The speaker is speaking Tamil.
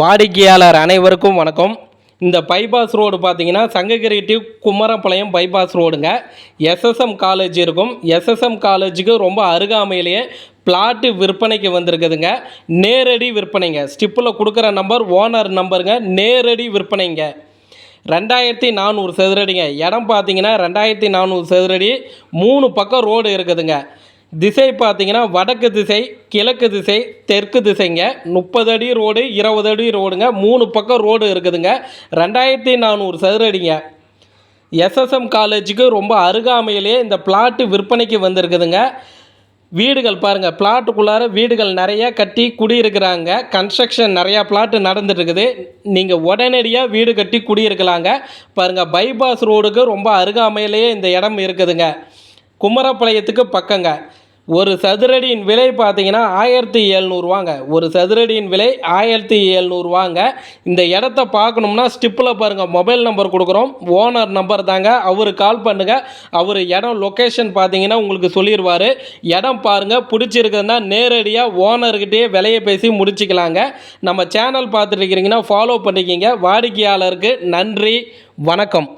வாடிக்கையாளர் அனைவருக்கும் வணக்கம். இந்த பைபாஸ் ரோடு பார்த்தீங்கன்னா சங்ககிரி டு குமரப்பாளையம் பைபாஸ் ரோடுங்க எஸ்எஸ்எம் காலேஜ் இருக்கும். எஸ்எஸ்எம் காலேஜுக்கு ரொம்ப அருகாமையிலேயே பிளாட்டு விற்பனைக்கு வந்திருக்குதுங்க. நேரடி விற்பனைங்க. ஸ்டிப்பில் கொடுக்குற நம்பர் ஓனர் நம்பருங்க நேரடி விற்பனைங்க. ரெண்டாயிரத்தி நானூறு சதுரடிங்க. இடம் பார்த்தீங்கன்னா ரெண்டாயிரத்தி நானூறு சதுரடி மூணு பக்கம் ரோடு இருக்குதுங்க. திசை பார்த்தீங்கன்னா வடக்கு திசை கிழக்கு திசை தெற்கு திசைங்க. முப்பது அடி ரோடு இருபது அடி ரோடுங்க. மூணு பக்கம் ரோடு இருக்குதுங்க. ரெண்டாயிரத்தி நானூறு சதுரடிங்க. எஸ்எஸ்எம் காலேஜுக்கு ரொம்ப அருகாமையிலே இந்த பிளாட்டு விற்பனைக்கு வந்திருக்குதுங்க. வீடுகள் பாருங்கள் பிளாட்டுக்குள்ளார வீடுகள் நிறையா கட்டி குடியிருக்கிறாங்க. கன்ஸ்ட்ரக்ஷன் நிறையா பிளாட்டு நடந்துட்டுருக்குது. நீங்கள் உடனடியாக வீடு கட்டி குடியிருக்கலாங்க. பாருங்கள் பைபாஸ் ரோடுக்கு ரொம்ப அருகாமையிலேயே இந்த இடம் இருக்குதுங்க. குமரப்பாளையத்துக்கு பக்கங்க. ஒரு சதுரடியின் விலை பார்த்தீங்கன்னா ஆயிரத்தி எழுநூறுவாங்க ஒரு சதுரடியின் விலை ஆயிரத்தி எழுநூறுவாங்க இந்த இடத்த பார்க்கணும்னா ஸ்டிப்பில் பாருங்கள் மொபைல் நம்பர் கொடுக்குறோம். ஓனர் நம்பர் தாங்க. அவர் கால் பண்ணுங்கள் அவர் இடம் லொக்கேஷன் பார்த்தீங்கன்னா உங்களுக்கு சொல்லிடுவார் இடம் பாருங்கள் பிடிச்சிருக்குதுன்னா நேரடியாக ஓனர்கிட்டயே விலையை பேசி முடிச்சுக்கலாங்க. நம்ம சேனல் பார்த்துட்டு இருக்கிறீங்கன்னா ஃபாலோ பண்ணிக்கிங்க. வாடிக்கையாளருக்கு நன்றி வணக்கம்.